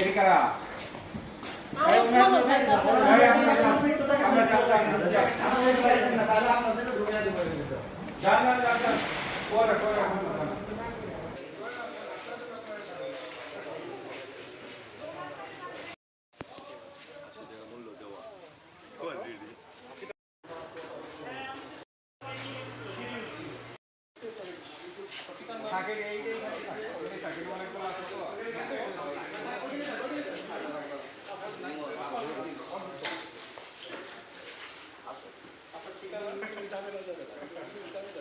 এটি কারা থাকে এই めろじゃねえ